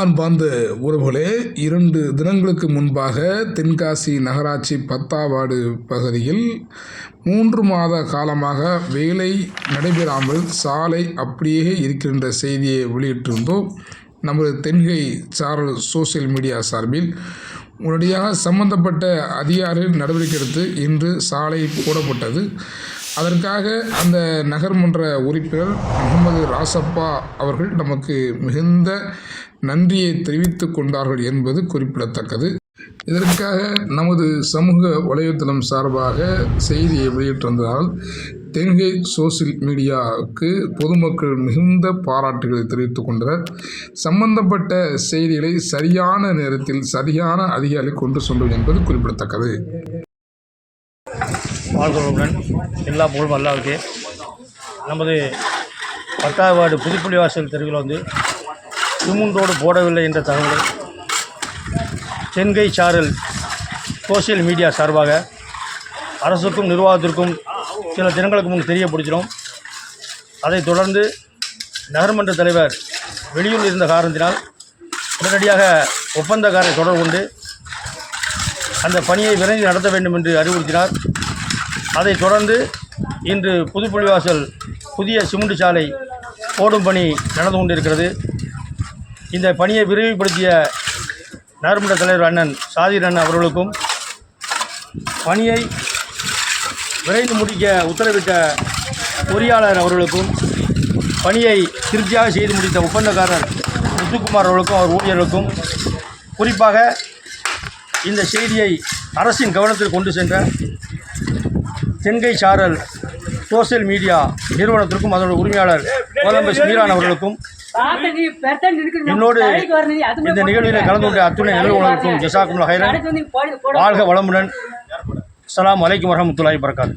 அன்பார்ந்த உறவுகளே இரண்டு தினங்களுக்கு முன்பாக தென்காசி நகராட்சி பத்தாவாடு பகுதியில் மூன்று மாத காலமாக வேலை நடைபெறாமல் சாலை அப்படியே இருக்கின்ற செய்தியை வெளியிட்டிருந்தோம். நமது தென்கை சாரல் சோசியல் மீடியா சார்பில் உடனடியாக சம்பந்தப்பட்ட அதிகாரிகள் நடவடிக்கை எடுத்து இன்று சாலை போடப்பட்டது. அதற்காக அந்த நகர்மன்ற உறுப்பினர் முகமது ராசப்பா அவர்கள் நமக்கு மிகுந்த நன்றியை தெரிவித்து கொண்டார்கள் என்பது குறிப்பிடத்தக்கது. இதற்காக நமது சமூக வலைத்தளம் சார்பாக செய்தியை வெளியிட்டிருந்ததால் தென்கை சோசியல் மீடியாவுக்கு பொதுமக்கள் மிகுந்த பாராட்டுகளை தெரிவித்துக் கொண்டனர். சம்பந்தப்பட்ட செய்திகளை சரியான நேரத்தில் சரியான அதிகாரி கொண்டு செல்வது என்பது குறிப்பிடத்தக்கது. வாழ்கிறவுடன் எல்லா புகழும் அல்லாவுக்கு நமது பத்தாவது வார்டு புதுப்புள்ளிவாசல் தெருவில் வந்து சிமுண்டோடு போடவில்லை என்ற தகவலை தென்கை சாரல் சோசியல் மீடியா சார்பாக அரசுக்கும் நிர்வாகத்திற்கும் சில தினங்களுக்கு முன் தெரியப்படுத்தினோம். அதைத் தொடர்ந்து நகர்மன்ற தலைவர் வெளியூர் இருந்த காரணத்தினால் உடனடியாக ஒப்பந்தக்காரரை தொடர்பு கொண்டு அந்த பணியை விரைந்து நடத்த வேண்டும் என்று அறிவுறுத்தினார். அதைத் தொடர்ந்து இன்று புதுப்புலிவாசல் புதிய சிமெண்ட் சாலை போடும் பணி நடந்து கொண்டிருக்கிறது. இந்த பணியை விரைவுபடுத்திய நகர்மன்ற தலைவர் அண்ணன் சாதிர் அண்ணன் அவர்களுக்கும் பணியை விரைந்து முடிக்க உத்தரவிட்ட பொறியாளர் அவர்களுக்கும் பணியை திருப்தியாக செய்து முடித்த ஒப்பந்தக்காரர் முத்துக்குமார் அவர்களுக்கும் அவர் ஊழியர்களுக்கும் குறிப்பாக இந்த செய்தியை அரசின் கவனத்தில் கொண்டு சென்ற தென்கை சாரல் சோசியல் மீடியா நிறுவனத்திற்கும் அதோட உரிமையாளர் கோலம்பஸ் மீரான் அவர்களுக்கும் என்னோடு இந்த நிகழ்வில் கலந்து கொண்ட அத்துணை நிறுவனங்களுக்கும் ஜசாக்கும் ஹைரன். வாழ்க வளமுடன். அஸ்ஸலாமு அலைக்கும் வரஹ்மத்துல்லாஹி வரகாத்து